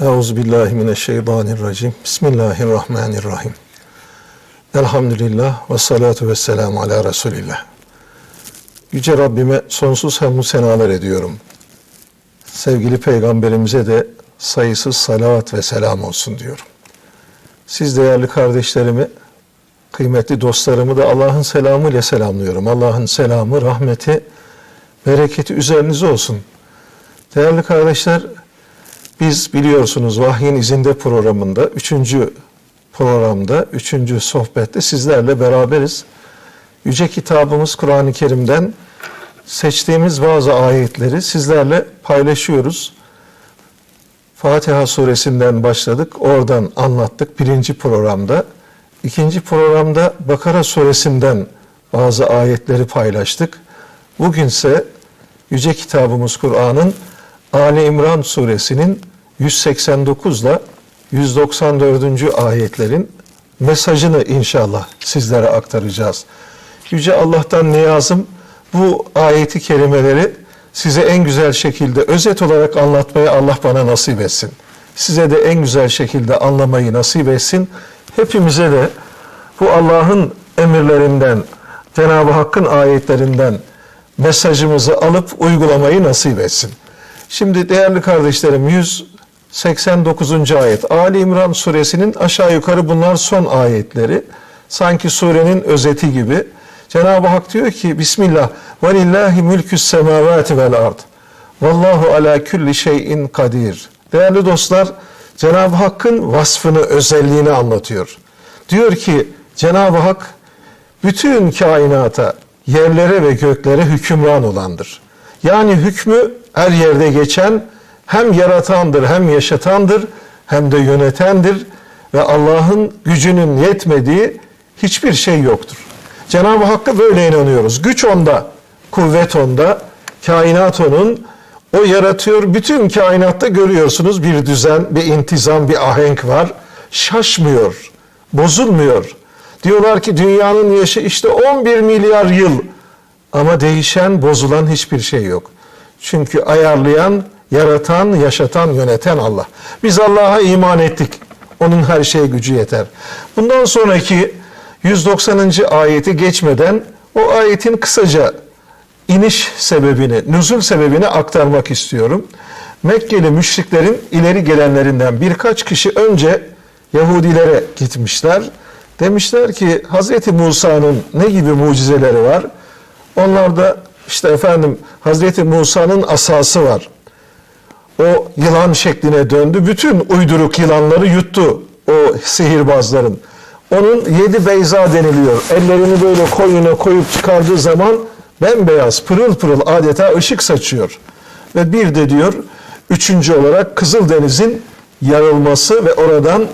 Euzubillahimineşşeytanirracim. Bismillahirrahmanirrahim. Elhamdülillah ve salatu ve selamu ala Resulillah. Yüce Rabbime sonsuz hamdü senalar ediyorum. Sevgili Peygamberimize de sayısız salavat ve selam olsun diyorum. Siz değerli kardeşlerimi, kıymetli dostlarımı da Allah'ın selamıyla selamlıyorum. Allah'ın selamı, rahmeti, bereketi üzerinize olsun. Değerli kardeşler, biz biliyorsunuz Vahyin İzinde programında, üçüncü programda, üçüncü sohbette sizlerle beraberiz. Yüce kitabımız Kur'an-ı Kerim'den seçtiğimiz bazı ayetleri sizlerle paylaşıyoruz. Fatiha suresinden başladık, oradan anlattık birinci programda. İkinci programda Bakara suresinden bazı ayetleri paylaştık. Bugünse Yüce kitabımız Kur'an'ın Ali İmran suresinin 189 ile 194. ayetlerin mesajını inşallah sizlere aktaracağız. Yüce Allah'tan niyazım bu ayeti kerimeleri size en güzel şekilde özet olarak anlatmayı Allah bana nasip etsin. Size de en güzel şekilde anlamayı nasip etsin. Hepimize de bu Allah'ın emirlerinden, Cenab-ı Hakk'ın ayetlerinden mesajımızı alıp uygulamayı nasip etsin. Şimdi değerli kardeşlerim 189. ayet Ali İmran suresinin aşağı yukarı bunlar son ayetleri. Sanki surenin özeti gibi. Cenab-ı Hak diyor ki Bismillah ve lillahi mülkü's semavati vel ard. Vallahu ala kulli şeyin kadir. Değerli dostlar Cenab-ı Hakk'ın vasfını, özelliğini anlatıyor. Diyor ki Cenab-ı Hak bütün kainata, yerlere ve göklere hükümran olandır. Yani hükmü her yerde geçen hem yaratandır hem yaşatandır hem de yönetendir ve Allah'ın gücünün yetmediği hiçbir şey yoktur. Cenab-ı Hakk'a böyle inanıyoruz. Güç onda, kuvvet onda, kainat onun. O yaratıyor. Bütün kainatta görüyorsunuz bir düzen, bir intizam, bir ahenk var. Şaşmıyor, bozulmuyor. Diyorlar ki dünyanın yaşı işte 11 milyar yıl. Ama değişen, bozulan hiçbir şey yok. Çünkü ayarlayan, yaratan, yaşatan, yöneten Allah. Biz Allah'a iman ettik. Onun her şeye gücü yeter. Bundan sonraki 190. ayeti geçmeden o ayetin kısaca iniş sebebini, nüzul sebebini aktarmak istiyorum. Mekkeli müşriklerin ileri gelenlerinden birkaç kişi önce Yahudilere gitmişler. Demişler ki Hazreti Musa'nın ne gibi mucizeleri var? Onlar da işte efendim Hazreti Musa'nın asası var. O yılan şekline döndü. Bütün uyduruk yılanları yuttu o sihirbazların. Onun yedi beyza deniliyor. Ellerini böyle koyuna koyup çıkardığı zaman bembeyaz, pırıl pırıl adeta ışık saçıyor. Ve bir de diyor, üçüncü olarak Kızıldeniz'in yarılması ve oradan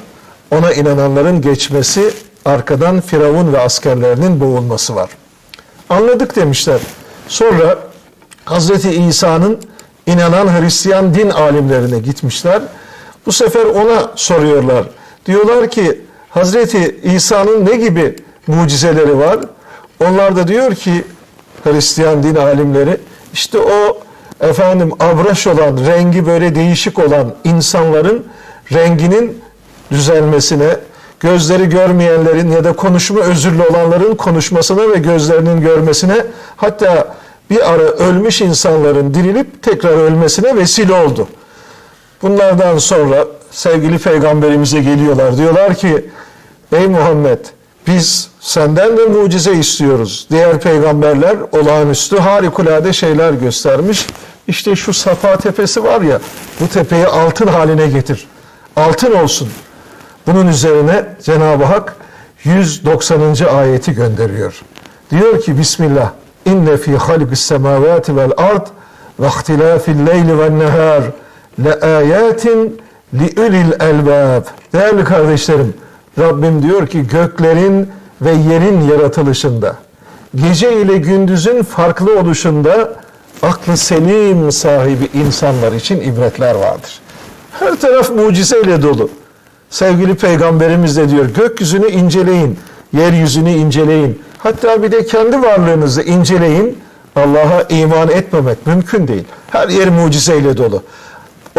ona inananların geçmesi, arkadan Firavun ve askerlerinin boğulması var. Anladık demişler. Sonra Hazreti İsa'nın inanan Hristiyan din alimlerine gitmişler. Bu sefer ona soruyorlar. Diyorlar ki Hazreti İsa'nın ne gibi mucizeleri var? Onlar da diyor ki Hristiyan din alimleri işte o efendim abraş olan, rengi böyle değişik olan insanların renginin düzelmesine, gözleri görmeyenlerin ya da konuşma özürlü olanların konuşmasına ve gözlerinin görmesine hatta bir ara ölmüş insanların dirilip tekrar ölmesine vesile oldu. Bunlardan sonra sevgili peygamberimize geliyorlar. Diyorlar ki ey Muhammed biz senden de mucize istiyoruz. Diğer peygamberler olağanüstü harikulade şeyler göstermiş. İşte şu Safa tepesi var ya bu tepeyi altın haline getir. Altın olsun. Bunun üzerine Cenab-ı Hak 190. ayeti gönderiyor. Diyor ki Bismillah İnne fi halqis semavati vel ard ve ihtilafil leyli ven nehar le ayatin li ulil elbab. Değerli kardeşlerim, Rabbim diyor ki göklerin ve yerin yaratılışında, gece ile gündüzün farklı oluşunda aklı selim sahibi insanlar için ibretler vardır. Her taraf mucizeyle dolu. Sevgili peygamberimiz de diyor gökyüzünü inceleyin, yeryüzünü inceleyin. Hatta bir de kendi varlığınızı inceleyin. Allah'a iman etmemek mümkün değil. Her yer mucizeyle dolu.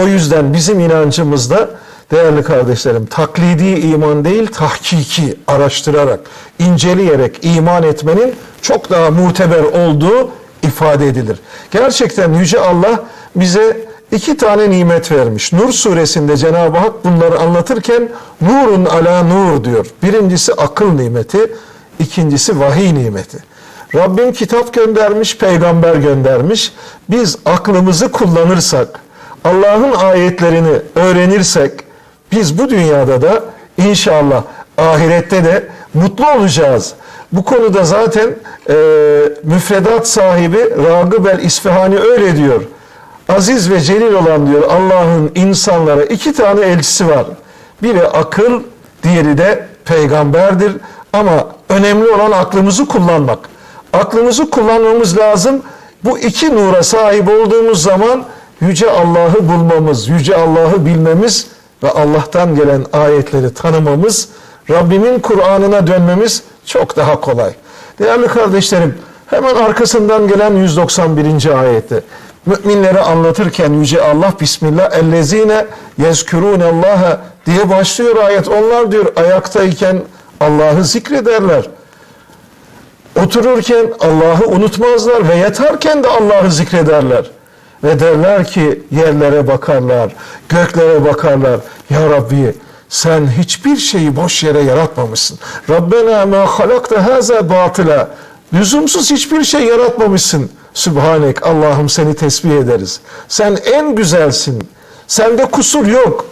O yüzden bizim inancımızda değerli kardeşlerim taklidi iman değil tahkiki araştırarak, inceleyerek iman etmenin çok daha muteber olduğu ifade edilir. Gerçekten Yüce Allah bize iki tane nimet vermiş. Nur suresinde Cenab-ı Hak bunları anlatırken nurun ala nur diyor. Birincisi akıl nimeti, ikincisi vahiy nimeti. Rabbim kitap göndermiş, peygamber göndermiş. Biz aklımızı kullanırsak, Allah'ın ayetlerini öğrenirsek, biz bu dünyada da inşallah ahirette de mutlu olacağız. Bu konuda zaten e, müfredat sahibi Ragıb el İsfahani öyle diyor. Aziz ve celil olan diyor Allah'ın insanlara iki tane elçisi var. Biri akıl, diğeri de peygamberdir. Ama önemli olan aklımızı kullanmak. Aklımızı kullanmamız lazım. Bu iki nura sahip olduğumuz zaman Yüce Allah'ı bulmamız, Yüce Allah'ı bilmemiz ve Allah'tan gelen ayetleri tanımamız, Rabbimin Kur'an'ına dönmemiz çok daha kolay. Değerli kardeşlerim, hemen arkasından gelen 191. ayette müminleri anlatırken Yüce Allah Bismillah ellezine yezkürûnellâhe diye başlıyor ayet. Onlar diyor ayaktayken Allah'ı zikrederler. Otururken Allah'ı unutmazlar ve yatarken de Allah'ı zikrederler. Ve derler ki yerlere bakarlar, göklere bakarlar. Ya Rabbi sen hiçbir şeyi boş yere yaratmamışsın. Rabbena ma halakta haza batıla. Lüzumsuz hiçbir şey yaratmamışsın. Sübhanek Allah'ım seni tesbih ederiz. Sen en güzelsin. Sende kusur yok.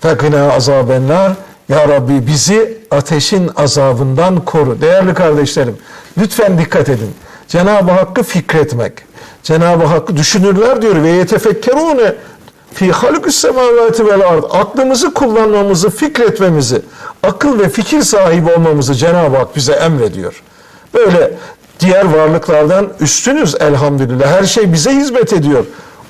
Fekina azabenler. Ya Rabbi bizi ateşin azabından koru. Değerli kardeşlerim lütfen dikkat edin. Cenab-ı Hakk'ı fikretmek. Cenab-ı Hakk'ı düşünürler diyor ve yetefekkerune fi halukus semavati vel ard. Aklımızı kullanmamızı, fikretmemizi, akıl ve fikir sahibi olmamızı Cenab-ı Hak bize emrediyor. Böyle diğer varlıklardan üstünüz elhamdülillah. Her şey bize hizmet ediyor.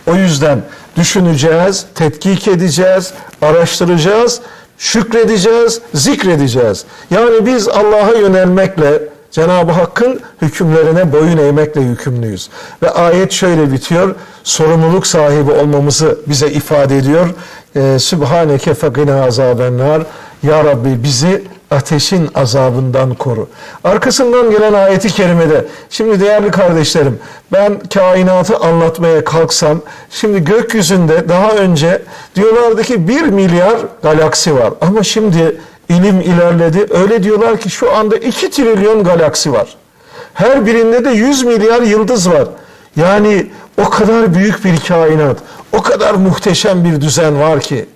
O yüzden düşüneceğiz, tetkik edeceğiz, araştıracağız, şükredeceğiz, zikredeceğiz. Yani biz Allah'a yönelmekle, Cenab-ı Hakk'ın hükümlerine boyun eğmekle yükümlüyüz. Ve ayet şöyle bitiyor, sorumluluk sahibi olmamızı bize ifade ediyor. Ee, Sübhaneke fekina azabennar. Ya Rabbi bizi ateşin azabından koru. Arkasından gelen ayeti kerimede, şimdi değerli kardeşlerim, ben kainatı anlatmaya kalksam, şimdi gökyüzünde daha önce diyorlardı ki bir milyar galaksi var. Ama şimdi ilim ilerledi. Öyle diyorlar ki şu anda 2 trilyon galaksi var. Her birinde de 100 milyar yıldız var. Yani o kadar büyük bir kainat, o kadar muhteşem bir düzen var ki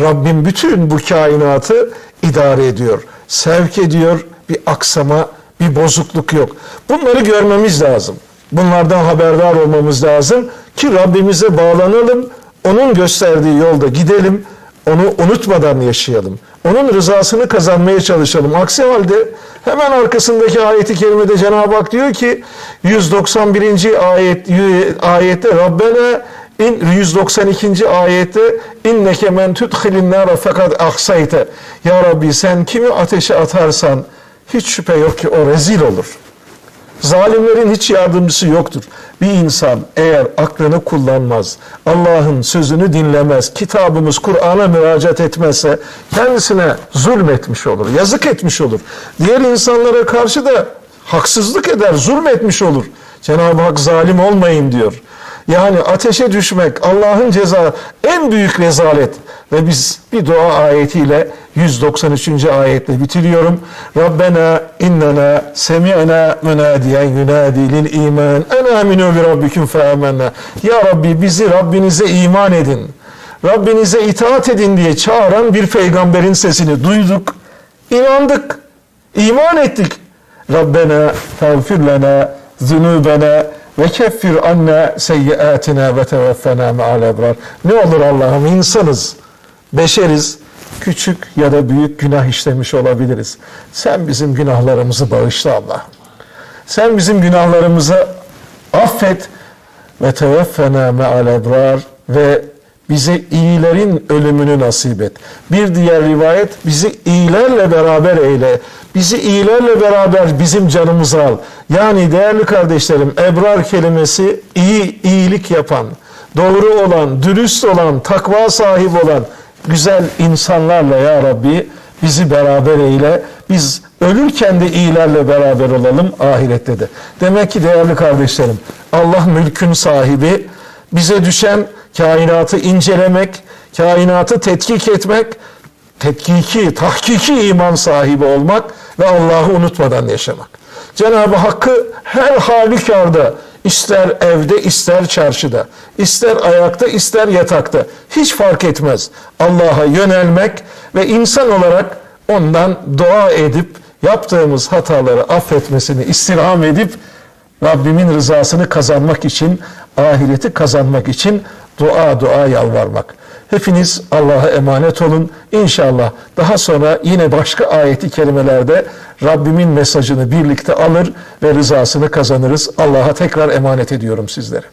Rabbim bütün bu kainatı idare ediyor, sevk ediyor. Bir aksama, bir bozukluk yok. Bunları görmemiz lazım. Bunlardan haberdar olmamız lazım ki Rabbimize bağlanalım. Onun gösterdiği yolda gidelim. Onu unutmadan yaşayalım. Onun rızasını kazanmaya çalışalım. Aksi halde hemen arkasındaki ayeti kerimede Cenab-ı Hak diyor ki 191. ayet ayette Rabbena in 192. ayette inneke men tudhilin nara fakat ahsayte. Ya Rabbi sen kimi ateşe atarsan hiç şüphe yok ki o rezil olur. Zalimlerin hiç yardımcısı yoktur. Bir insan eğer aklını kullanmaz, Allah'ın sözünü dinlemez, kitabımız Kur'an'a müracaat etmezse kendisine zulmetmiş olur, yazık etmiş olur. Diğer insanlara karşı da haksızlık eder, zulmetmiş olur. Cenab-ı Hak zalim olmayın diyor. Yani ateşe düşmek Allah'ın ceza en büyük rezalet. Ve biz bir dua ayetiyle 193. ayetle bitiriyorum. Rabbena innena semi'na münadiyen yunadi lil iman. En aminu bi rabbikum fe. Ya Rabbi bizi Rabbinize iman edin. Rabbinize itaat edin diye çağıran bir peygamberin sesini duyduk. İnandık. iman ettik. Rabbena tağfir lana zunubena ve keffir anna seyyiatina ve tevaffena ma'al ebrar. Ne olur Allah'ım insanız, beşeriz, küçük ya da büyük günah işlemiş olabiliriz. Sen bizim günahlarımızı bağışla Allah. Sen bizim günahlarımızı affet ve tevaffena ma'al ebrar ve bize iyilerin ölümünü nasip et. Bir diğer rivayet bizi iyilerle beraber eyle. Bizi iyilerle beraber bizim canımızı al. Yani değerli kardeşlerim ebrar kelimesi iyi, iyilik yapan, doğru olan, dürüst olan, takva sahibi olan güzel insanlarla ya Rabbi bizi beraber eyle. Biz ölürken de iyilerle beraber olalım ahirette de. Demek ki değerli kardeşlerim Allah mülkün sahibi bize düşen kainatı incelemek, kainatı tetkik etmek, tetkiki, tahkiki iman sahibi olmak ve Allah'ı unutmadan yaşamak. Cenab-ı Hakk'ı her halükarda ister evde ister çarşıda, ister ayakta ister yatakta hiç fark etmez. Allah'a yönelmek ve insan olarak ondan dua edip yaptığımız hataları affetmesini istirham edip Rabbimin rızasını kazanmak için, ahireti kazanmak için dua dua yalvarmak. Hepiniz Allah'a emanet olun. İnşallah daha sonra yine başka ayeti kerimelerde Rabbimin mesajını birlikte alır ve rızasını kazanırız. Allah'a tekrar emanet ediyorum sizlere.